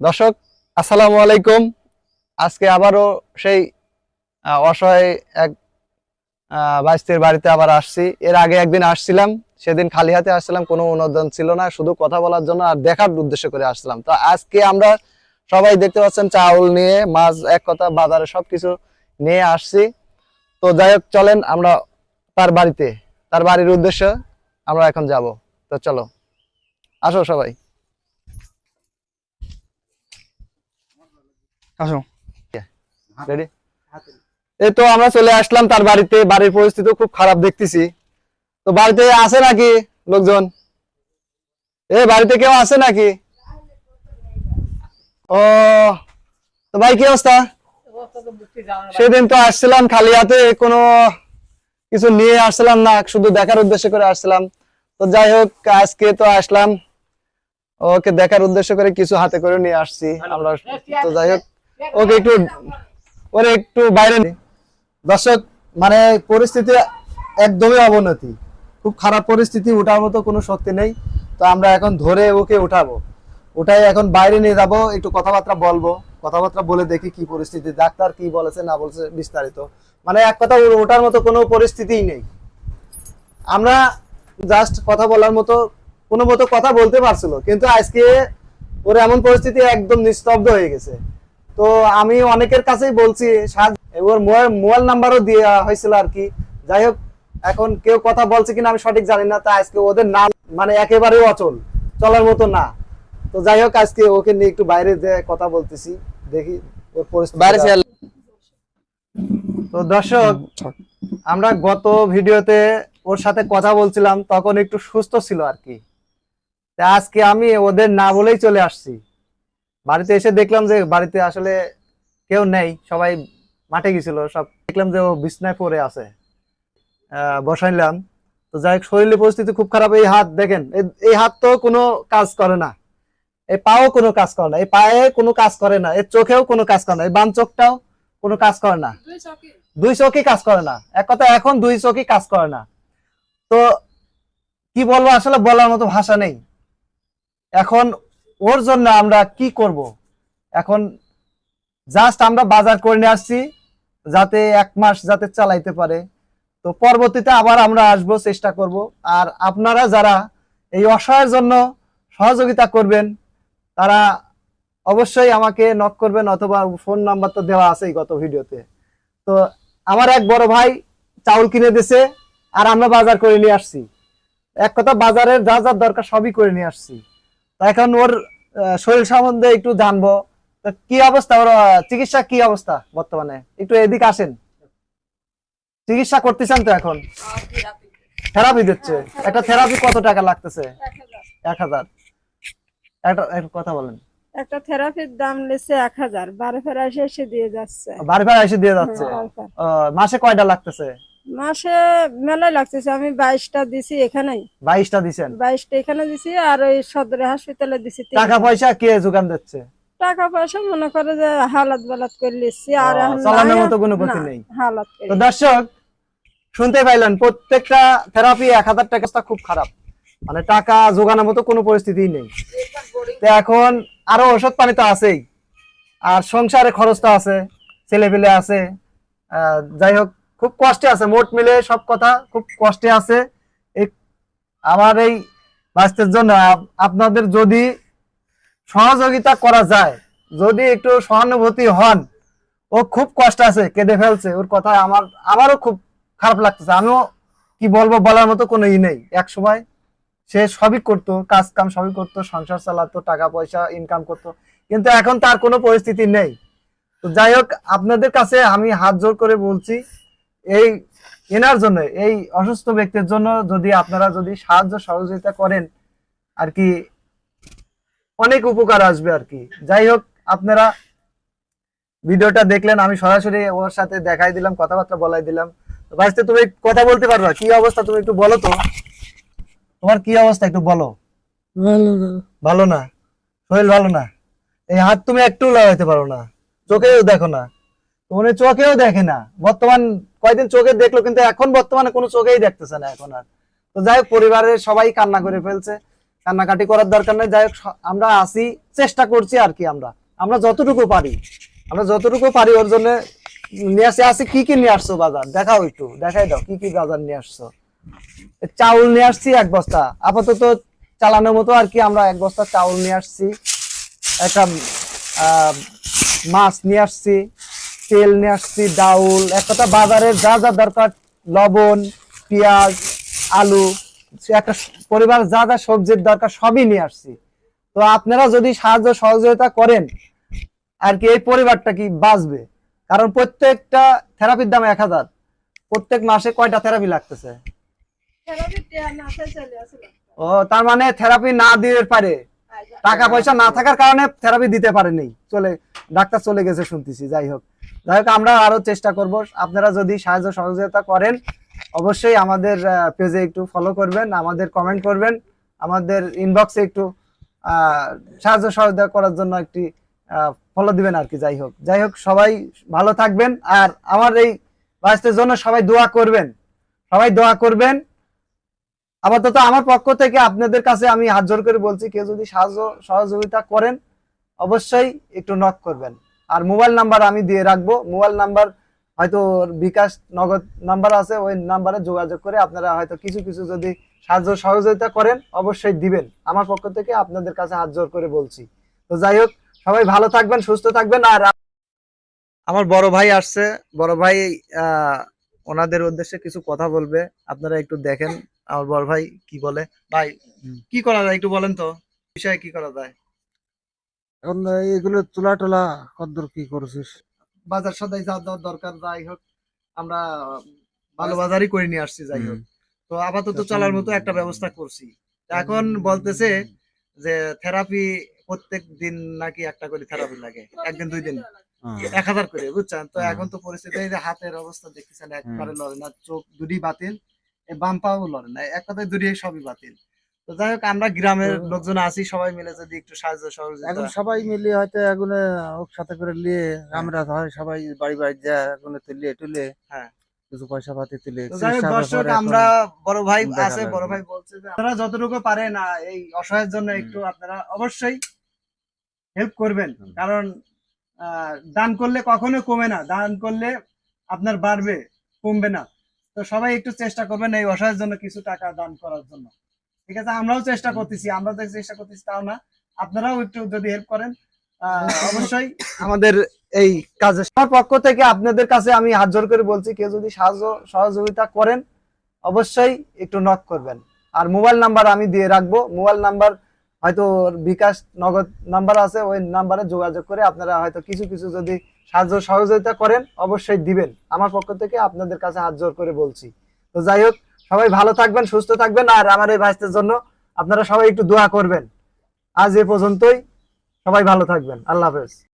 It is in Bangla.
দর্শক, আসসালামু আলাইকুম। আজকে আবারও সেই অসহায় এক বাইস্তির বাড়িতে আবার আসছি। এর আগে একদিন আসছিলাম, সেদিন খালি হাতে আসছিলাম, কোনো অনুদান ছিল না, শুধু কথা বলার জন্য আর দেখার উদ্দেশ্য করে আসছিলাম। তো আজকে আমরা সবাই দেখতে পাচ্ছেন চাউল নিয়ে, মাছ এক কথা, বাজারে সবকিছু নিয়ে আসছি। তো যাই হোক, চলেন আমরা তার বাড়িতে, তার বাড়ির উদ্দেশ্যে আমরা এখন যাব। তো চলো, আসো সবাই। আসো। রেডি এই তো আমরা চলে আসলাম তার বাড়িতে। বাড়ির পরিস্থিতি খুব খারাপ দেখতেছি। তো বাড়িতে আছে নাকি লোকজন? এ বাড়িতে কেউ আছে নাকি? ও তো ভাই কি অবস্থা? সেদিন তো আসছিলাম খালি হাতে কোনো কিছু নিয়ে আসছিলাম না শুধু দেখার উদ্দেশ্য করে আসছিলাম। তো যাই হোক আজকে তো আসলাম। ওকে দেখার উদ্দেশ্য করে কিছু হাতে করে নিয়ে আসছি। আমরা তো যাই হোক ওকে, একটু ওরে একটু বাইরে দর্শক মানে পরিস্থিতি একদমই অবনতি। খুব খারাপ পরিস্থিতি ওঠার মতো কোনো শক্তি নেই। তো আমরা এখন ধরে ওকে উঠাবো। উঠাই এখন বাইরে নিয়ে একটু কথাবার্তা বলব। কথাবার্তা বলে দেখি কি পরিস্থিতি। ডাক্তার কি বলেছে, না বলছে, বিস্তারিত। মানে এক কথা ওঠার মতো কোনো পরিস্থিতিই নেই। আমরা জাস্ট কথা বলার মতো, কোনো মতো কথা বলতে পারছিল, কিন্তু আজকে ওর এমন পরিস্থিতি একদম নিস্তব্ধ হয়ে গেছে। তো আমি অনেকের কাছেই বলছি ওর মোবাইল মোবাইল নাম্বারও দেওয়া হয়েছিল আর কি। যাই হোক এখন কেউ কথা বলছে কিনা আমি সঠিক জানি না তা আজকে ওদের নাম মানে একেবারে অচল চলার মতো না। তো যাই হোক আজকে ওকে নিয়ে একটু বাইরে যে কথা বলতেছি দেখি ওর পরিস্থিতি বাইরে তো দর্শক আমরা গত ভিডিওতে ওর সাথে কথা বলছিলাম তখন একটু সুস্থ ছিল আর কি। আজকে আমি ওদের না বলেই চলে আসছি। বাড়িতে এসে দেখলাম যে বাড়িতে আসলে কেউ নেই সবাই মাঠে গেছিল সব দেখলাম যে ও বিছনায় পড়ে আছে। বসাইলাম। তো যাই হোক শরীরের পরিস্থিতি খুব খারাপ এই হাত দেখেন এই- এই হাত তো কোনো কাজ করে না। এই পাও কোনো কাজ করে না এই পায়ে কোনো কাজ করে না এর চোখেও কোনো কাজ করে না এই বাম চোখটাও কোনো কাজ করে না। দুই চোখই কাজ করে না এক কথা এখন দুই চোখই কাজ করে না। তো কি বলব আসলে বলার মতো ভাষা নেই। এখন ওর জন্য আমরা কি করব? এখন জাস্ট আমরা বাজার করে নিয়ে আসছি, যাতে এক মাস যাতে চালাইতে পারে। তো পরবর্তীতে আবার আমরা আসব, চেষ্টা করব। আর আপনারা যারা এই অসহায়ের জন্য সহযোগিতা করবেন, তারা অবশ্যই আমাকে নক করবেন অথবা ফোন নাম্বার তো দেওয়া আছেই গত ভিডিওতে। তো আমার এক বড় ভাই চাউল কিনে দিছে, আর আমরা বাজার করে নিয়ে আসছি। এক কথা বাজারের যা যা দরকার সবই করে নিয়ে আসছি। এখন ওর শরীর সম্বন্ধে একটু জানব। কি অবস্থা? ওর চিকিৎসা কি অবস্থা বর্তমানে? একটু এদিকে আসেন। চিকিৎসা করতেছেন তো এখন? থেরাপি দিচ্ছে। একটা থেরাপি কত টাকা লাগতেছে? এক হাজার। একটা একটা কথা বলেন। একটা থেরাপির দাম নিচ্ছে এক হাজার। বারো ফেরা এসে দিয়ে যাচ্ছে। বারে বারে এসে দিয়ে যাচ্ছে। হ্যাঁ, মাসে কয়টা লাগতেছে? মাসে মেলায় লাগতেছে আমি বাইশটা দিছি এখানেই। বাইশটা দিছেন? বাইশটা এখানে দিছি আর ওই সদরে হাসপাতালে দিছি টাকা পয়সা কে যোগান দিচ্ছে? টাকা পয়সা মনে করে যে হালাত বালাত করে লিখছি আর চালানোর মতো কোনো গতি নেই। হালাত তো দর্শক শুনতে পাইলেন প্রত্যেকটা থেরাপি এক হাজার টাকা খুব খারাপ। মানে টাকা জোগানোর মতো কোনো পরিস্থিতি নেই। তো এখন আরও ওষুধ পানি তো আছেই। আর সংসারে খরচ তো আছে ছেলে পেলে আছে যাই হোক খুব কষ্টে আছে, মোট মিলে সব কথা খুব কষ্টে আছে। আমার এই বাস্তের জন্য আপনাদের যদি সহযোগিতা করা যায়, যদি একটু সহানুভূতি হন, ও খুব কষ্ট আছে, কেঁদে ফেলছে, ওর কথা আমার আমারও খুব খারাপ লাগতেছে। আমিও কি বলব বলার মতো কোনো ই নেই। এক সময় সে সবই করতো কাজ কাম সবই করতো, সংসার চালাতো, টাকা পয়সা ইনকাম করতো, কিন্তু এখন তার কোনো পরিস্থিতি নেই। তো যাই হোক, আপনাদের কাছে আমি হাত জোর করে বলছি এই এনার জন্য এই অসুস্থ ব্যক্তির জন্য যদি আপনারা যদি সাহায্য সহযোগিতা করেন আর কি অনেক উপকার আসবে আর কি। যাই হোক আপনারা ভিডিওটা দেখলেন আমি সরাসরি ওর সাথে দেখাই দিলাম কথাবার্তা বলাই দিলাম। তো ভাইস্তে তুমি কথা বলতে পারবা কি অবস্থা তুমি একটু বলো তো। তোমার কি অবস্থা একটু বলো। ভালো না। ভালো না? শরীর ভালো না? এই হাত তুমি একটু লাগাইতে পারো না চোখেও দেখো না। উনি চোখেও দেখে না। বর্তমান কয়দিন চোখে দেখল, কিন্তু এখন বর্তমানে কোনো চোখেই দেখতেছে না এখন আর। তো যাই হোক, পরিবারের সবাই কান্না করে ফেলছে। কান্নাকাটি করার দরকার নেই। যাই হোক আমরা আসি, চেষ্টা করছি আর কি আমরা। আমরা যতটুকু পারি। আমরা যতটুকু পারি ওর জন্য নিয়ে আসি। আসি, কি কি নিয়ে আসছো বাজার? দেখাও একটু। দেখাই দাও, কি কি বাজার নিয়ে আসছো? চাউল নিয়ে আসছি এক বস্তা। আপাতত চালানোর মতো আর কি আমরা এক বস্তা চাউল নিয়ে আসছি। একটা মাছ নিয়ে আসছি। তেল নিয়ে আসছি ডাউল এক কথা বাজারের যা যা দরকার লবণ পেঁয়াজ আলু একটা পরিবার যা যা সবজির দরকার সবই নিয়ে আসছি। তো আপনারা যদি সাহায্য সহযোগিতা করেন আর কি এই পরিবারটা কি বাঁচবে? কারণ প্রত্যেকটা থেরাপির দাম এক হাজার। প্রত্যেক মাসে কয়টা থেরাপি লাগতেছে? ও তার মানে থেরাপি না দিয়ে পারে। টাকা পয়সা না থাকার কারণে থেরাপি দিতে পারেনি। চলে ডাক্তার চলে গেছে শুনতেছি যাই হোক। যাই হোক, আমরা আরও চেষ্টা করব। আপনারা যদি সাহায্য সহযোগিতা করেন, অবশ্যই আমাদের পেজে একটু ফলো করবেন, আমাদের কমেন্ট করবেন, আমাদের ইনবক্সে একটু সাহায্য সহযোগিতা করার জন্য একটি ফলো দিবেন আর কি, যাই হোক। যাই হোক, সবাই ভালো থাকবেন, আর আমার এই বাস্তের জন্য সবাই দোয়া করবেন। সবাই দোয়া করবেন। আপাতত আমার পক্ষ থেকে আপনাদের কাছে আমি হাত জোর করে বলছি, কেউ যদি সাহায্য সহযোগিতা করেন, অবশ্যই একটু নক করবেন। আর মোবাইল নাম্বার আমি দিয়ে রাখব। মোবাইল নাম্বার হয়তো বিকাশ নগদ নাম্বার আছে ওই নাম্বারে যোগাযোগ করে আপনারা হয়তো কিছু কিছু যদি সাহায্য সহযোগিতা করেন অবশ্যই দিবেন। আমার পক্ষ থেকে আপনাদের কাছে হাত জোর করে বলছি। তো যাই হোক সবাই ভালো থাকবেন সুস্থ থাকবেন আর আমার বড় ভাই আসছে। বড় ভাই আহ, ওনাদের উদ্দেশ্যে কিছু কথা বলবে। আপনারা একটু দেখেন আমার বড় ভাই কি বলে। ভাই কি করা যায় একটু বলেন তো? বিষয়ে কি করা যায়? এখন এগুলো তোলা টোলা কদ্দূর কি করছিস? বাজার সদাই যা দেওয়ার দরকার যাই হোক আমরা ভালো বাজারই করে নিয়ে আসছি যাই হোক। তো আপাতত চলার মতো একটা ব্যবস্থা করছি। এখন বলতেছে যে থেরাপি প্রত্যেক দিন নাকি একটা করে থেরাপি লাগে একদিন দুই দিন। এক হাজার করে বুঝছেন? তো এখন তো পরিস্থিতি যে হাতের অবস্থা দেখতেছেন একবারে লড়ে না চোখ দুটি বাতিল বাম পাও লড়ে না এক কথায় দুটি সবই বাতিল। তো যাই হোক আমরা গ্রামের লোকজন আছি সবাই মিলে যদি একটু সাহায্য সহযোগিতা এখন সবাই মিলে হয়তো এখন ওর সাথে করে নিয়ে আমরা হয় সবাই বাড়ি বাড়ি যা এখন তুলে তুলে হ্যাঁ। কিছু পয়সা পাতি তুলে দর্শক আমরা বড় ভাই আছে বড় ভাই বলছে যে আপনারা যতটুকু পারেন এই অসহায়ের জন্য একটু আপনারা অবশ্যই হেল্প করবেন। কারণ আহ, দান করলে কখনো কমে না দান করলে আপনার বাড়বে কমবে না। তো সবাই একটু চেষ্টা করবেন এই অসহায়ের জন্য কিছু টাকা দান করার জন্য। ঠিক আছে, আমরাও চেষ্টা করতেছি আমরা তো চেষ্টা করতেছি তাও না। আপনারাও একটু যদি হেল্প করেন অবশ্যই আমাদের এই কাজে আমার পক্ষ থেকে আপনাদের কাছে আমি হাত জোর করে বলছি, কেউ যদি সাহায্য, সহযোগিতা করেন, অবশ্যই একটু নক করবেন। আর মোবাইল নাম্বার আমি দিয়ে রাখব। মোবাইল নাম্বার হয়তো বিকাশ নগদ নাম্বার আছে, ওই নাম্বারে যোগাযোগ করে আপনারা হয়তো কিছু কিছু যদি সাহায্য, সহযোগিতা করেন, অবশ্যই দিবেন। আমার পক্ষ থেকে আপনাদের কাছে হাত জোর করে বলছি। তো যাই হোক সবাই ভালো থাকবেন, সুস্থ থাকবেন। আর আমার এই ভাইসের জন্য আপনারা সবাই একটু দোয়া করবেন। আজ এ পর্যন্তই। সবাই ভালো থাকবেন। আল্লাহ হাফেজ।